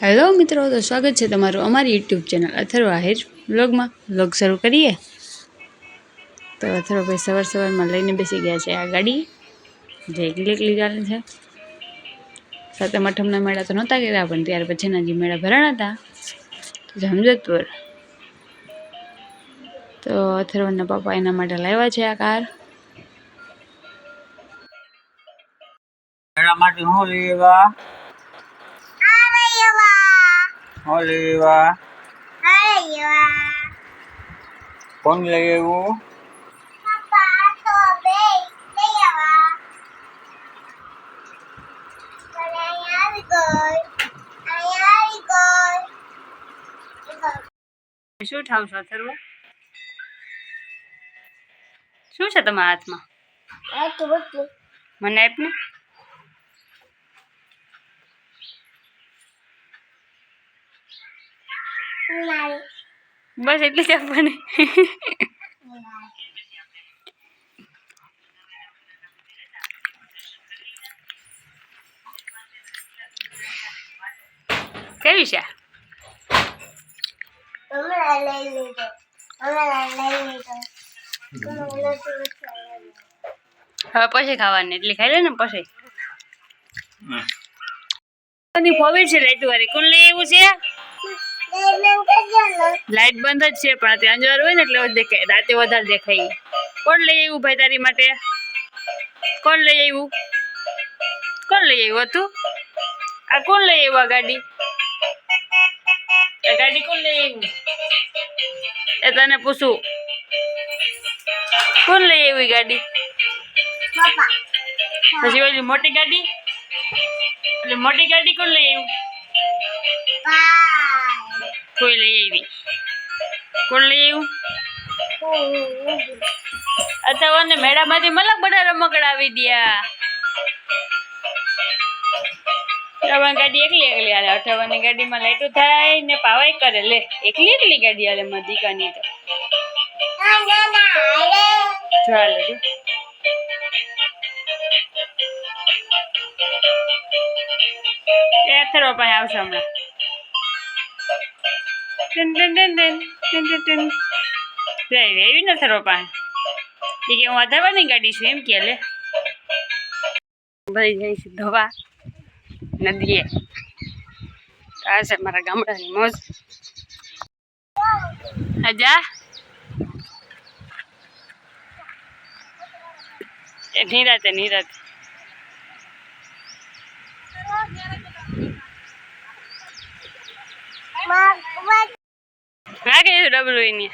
Hello મિત્રો, તો સ્વાગત છે તમારું અમારી યુટ્યુબ ચેનલ અથર્વ આહિર વ્લોગમાં. વ્લોગ શરૂ કરીએ. તો અથર્વભાઈ સવાર સવારમાં લઈને બેસી ગયા છે આ ગાડી. જે એકલી એકલી ચાલે છે. સાતમ, આઠમના મેળા તો નહોતા ગયા પણ ત્યાર પછીના જે મેળા ભરાણા હતા જમજતપુર તો અથર્વના પપ્પા એના માટે લાવ્યા છે આ કાર. માટે હું લેવા? હું લેવા કોણ લેવું શું ઠાવ છો અથર્વ? શું છે તમારા હાથમાં? મને આપ ને બસ એટલી જ આપવાની કેવી છે? હવે પછી ખાવાની એટલી ખાઈ લે ને પછી. ફોવી છે લાઈટ વાળી? કોણ લઈ એવું છે? લાઈટ બંધ જ છે, પણ ત્યાં અંજવાળ હોય ને એટલે જ દેખાય. રાતે વધારે દેખાય. કોણ લઈ આવ્યું ભાઈ તારી માટે? કોણ લઈ આવ્યું? કોણ લઈ આવ્યું હતું? આ કોણ લઈ આવ્યું આ ગાડી? આ ગાડી કોણ લઈ આવ્યું? એ તને પૂછું. કોણ લઈ આવ્યું ઈ ગાડી? પછી ઓલી મોટી ગાડી? ઓલી મોટી ગાડી કોણ લઈ આવ્યું? કોઈ લઈ આવી. કોણ લઈ આવ્યું? અથવા ને મેળામાંથી મલક બધા રમકડા આવી દયા અઠાવન ગાડી એકલી એકલી હાલે. અઠાવનની ગાડીમાં લાઈટો થાય ને પાવાય કરે. લે, એકલી એકલી ગાડી હાલે મારી તો. ચાલે જો. એ અથર્વ પાસે આવશે હમણાં. એવી ન અથર્વ પાસે એ કે હું અથર્વની ગાડી છું એમ કે લે ભરી જાય છે ધોવા નદીએ આ છે મારા ગામડાની મોજ હજા એ નિરાતે નિરાતે હા કે ડબલું એની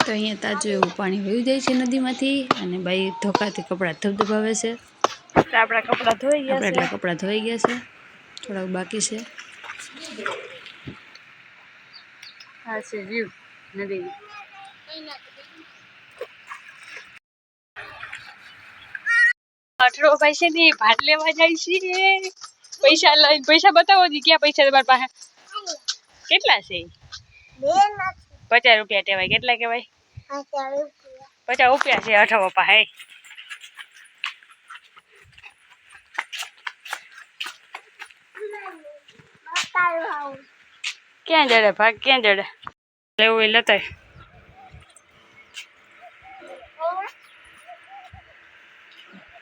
તો અહીંયા તાજું એવું પાણી વહી જાય છે નદીમાંથી અને બાઈ ધોકાથી કપડાં ધબધબાવે છે. આપણા કપડાં ધોઈ ગયા આપણા એટલા કપડાં ધોઈ ગયા છે. થોડાક બાકી છે. આ છે વ્યૂ નદી. છે ને લેવા જાય છે. પૈસા લઈ પૈસા બતાવો જી ક્યાં પૈસા તમારી પાસે? કેટલા છે? પચાસ રૂપિયા કહેવાય કેટલા કહેવાય પચાસ રૂપિયા છે, અઠો પપ્પા, હે. ક્યાં જડે ભાગ? ક્યાં જડે? લેવું એ લેતા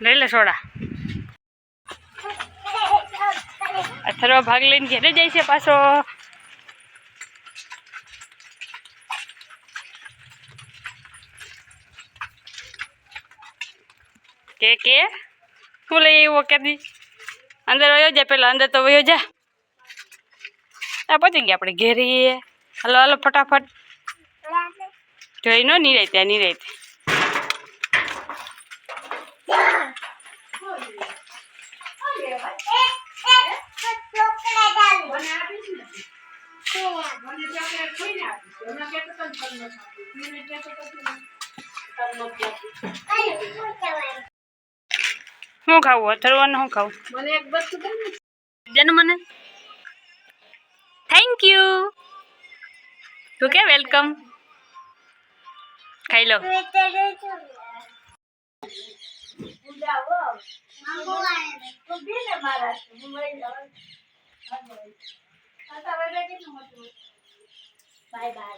લઈ લે સોડા. અથર્વ ભાગ લઈને ઘેરે જાય છે પાછો. કે કે? શું લઈ આવ્યો કેદી અંદર વયો જા પેલા, અંદર તો વયો જા. આ પહોંચી ગયા આપણે ઘેરીએ હાલો, હલો, ફટાફટ. જોઈ નો નિરાય ત્યાં નિરાય શું ખાવું? અથર્વને શું ખાવું? મને એક બસ જેને મને? થેન્ક યુ તું કે વેલકમ ખાઈ લો. બાય બાય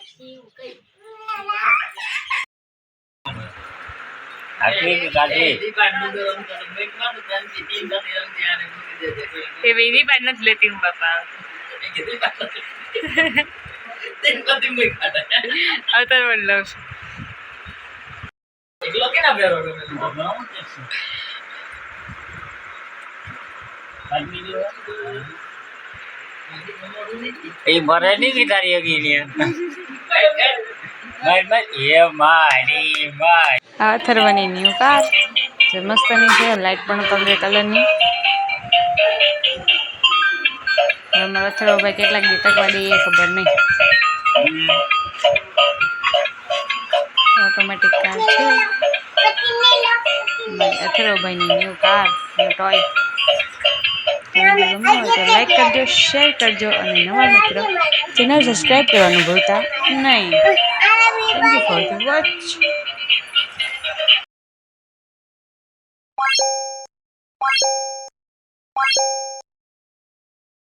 સી યુ કઈ આટલી કે કાઢી એ વેરી પાડ નથી લેતી હું બાપા. અવતાર આ અથર્વની ન્યૂ કાર જે મસ્તની છે લાઇટ પણ પગલે કલરની અમારો અથર્વ ભાઈ કેટલાક દી ટકવા દે એ ખબર નહીં. ઓટોમેટિક કાર છે. ભાઈ અથર્વભાઈની ન્યૂ કાર ટોય લાઈક કરજો શેર કરજો અને નવા મિત્રો ચેનલ સબસ્ક્રાઈબ કરવાનું ભૂલતા નહીં. Thank you for the watch Thank you.